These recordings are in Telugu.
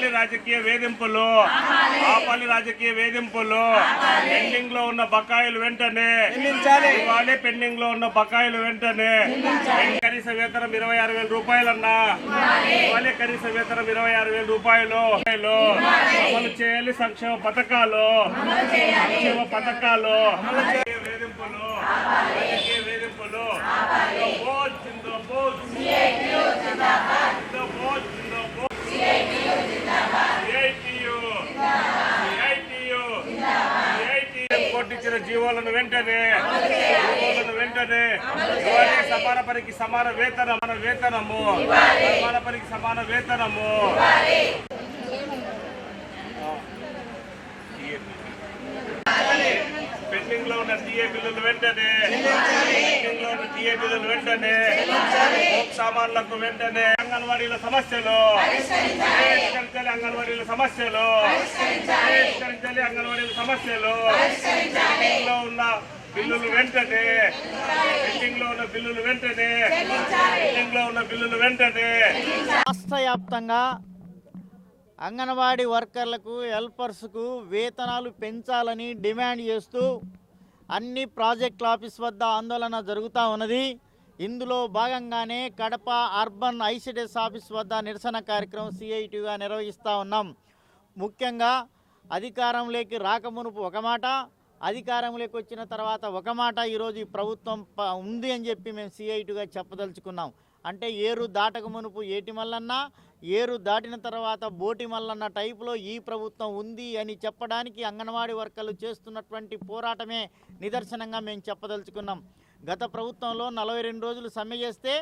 ఆపాలి రాజకీయ వేధింపులు. ఆపాలి రాజకీయ వేధింపులు. పెండింగ్లో ఉన్న బకాయిలు వెంటనే. ఇవ్వాలి పెండింగ్లో ఉన్న బకాయిలు వెంటనే. కనీస వేతనం ఇరవై ఆరు వేల రూపాయలన్నా. ఇవ్వాలి. కనీస వేతనం ఇరవై ఆరు వేల రూపాయలు. అమలు చేయాలి సంక్షేమ పథకాలు. సంక్షేమ పథకాలు. వేధింపులు. రాజకీయ వేధింపులు. కొట్టించిన జీవోలను వెంటనే జీవోలను వెంటనే ఇవ్వాలి సమాన పనికి సమాన వేతనం మన వేతనము. సమాన పనికి సమాన వేతనము. పెండింగ్లో ఉన్న టీఏ బిల్లులు వెంటనే. పెండింగ్లో ఉన్న టీఏ బిల్లులు వెంటనే. సామాన్లకు వెంటనే. అంగన్వాడీల సమస్యలు. పరిష్కరించాలి. అంగన్వాడీల సమస్యలు. పరిష్కరించాలి. అంగన్వాడీల సమస్యలు. లో ఉన్న బిల్లులు వెంటనే. పెండింగ్లో ఉన్న బిల్లులు వెంటనే. పెండింగ్లో ఉన్న బిల్లులు వెంటనే. రాష్ట్ర వ్యాప్తంగా అంగన్వాడీ వర్కర్లకు హెల్పర్స్కు వేతనాలు పెంచాలని డిమాండ్ చేస్తూ అన్ని ప్రాజెక్టుల ఆఫీస్ వద్ద ఆందోళన జరుగుతూ ఉన్నది. ఇందులో భాగంగానే కడప అర్బన్ ఐసిడెస్ ఆఫీస్ వద్ద నిరసన కార్యక్రమం సిఐటిగా నిర్వహిస్తూ ఉన్నాం. ముఖ్యంగా అధికారంలోకి రాకమునుపు ఒక మాట అధికారంలోకి వచ్చిన తర్వాత ఒక మాట ఈరోజు ఈ ప్రభుత్వం ప- ఉంది అని చెప్పి మేము సిఐటిగా చెప్పదలుచుకున్నాం. అంటే ఏరు దాటక మునుపు ఏటి మల్లన్న ఏరు దాటిన తర్వాత బోటి మల్లన్న టైపులో ఈ ప్రభుత్వం ఉంది అని చెప్పడానికి అంగన్వాడీ వర్కర్లు చేస్తున్నటువంటి పోరాటమే నిదర్శనంగా మేము చెప్పదలుచుకున్నాం. గత ప్రభుత్వంలో నలభై రెండు రోజులు సమ్మె చేస్తే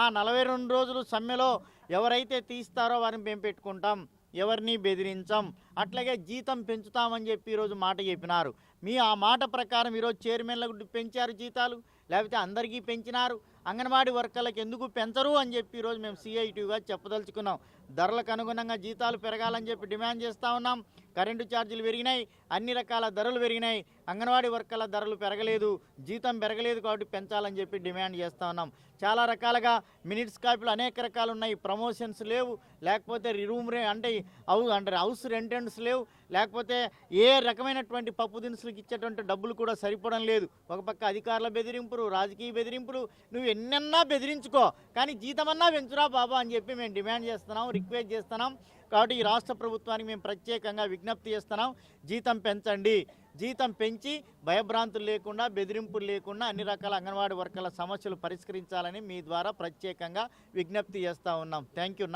ఆ నలభై రెండు రోజులు సమ్మెలో ఎవరైతే తీస్తారో వారిని మేము పెట్టుకుంటాం ఎవరిని బెదిరించాం అట్లాగే జీతం పెంచుతామని చెప్పి ఈరోజు మాట చెప్పినారు. మీ ఆ మాట ప్రకారం ఈరోజు చైర్మన్లకు పెంచారు జీతాలు లేకపోతే అందరికీ పెంచినారు అంగన్వాడీ వర్కర్లకు ఎందుకు పెంచరు అని చెప్పి ఈరోజు మేము సిఐటీగా చెప్పదలుచుకున్నాం. ధరలకు అనుగుణంగా జీతాలు పెరగాలని చెప్పి డిమాండ్ చేస్తూ ఉన్నాం. కరెంటు ఛార్జీలు పెరిగినాయి అన్ని రకాల ధరలు పెరిగినాయి. అంగన్వాడీ వర్కర్ల ధరలు పెరగలేదు జీతం పెరగలేదు కాబట్టి పెంచాలని చెప్పి డిమాండ్ చేస్తూ ఉన్నాం. చాలా రకాలుగా మినిట్స్ కాపీలు అనేక రకాలు ఉన్నాయి. ప్రమోషన్స్ లేవు లేకపోతే రూమ్ రే అంటే హౌ అంటే హౌస్ రెంటెంట్స్ లేవు లేకపోతే ఏ రకమైనటువంటి పప్పు దినుసులకు ఇచ్చేటువంటి డబ్బులు కూడా సరిపోవడం లేదు. ఒక పక్క అధికారుల బెదిరింపులు రాజకీయ బెదిరింపులు. నువ్వు ఎన్నన్నా బెదిరించుకో కానీ జీతమన్నా పెంచురా బాబా అని చెప్పి మేము డిమాండ్ చేస్తున్నాం రిక్వెస్ట్ చేస్తున్నాం. కాబట్టి ఈ రాష్ట్ర ప్రభుత్వానికి మేము ప్రత్యేకంగా విజ్ఞప్తి చేస్తున్నాం జీతం పెంచండి. జీతం పెంచి భయభ్రాంతులు లేకుండా బెదిరింపులు లేకుండా అన్ని రకాల అంగన్వాడీ వర్కర్ల సమస్యలు పరిష్కరించాలని మీ ద్వారా ప్రత్యేకంగా విజ్ఞప్తి చేస్తూ ఉన్నాం. Thank you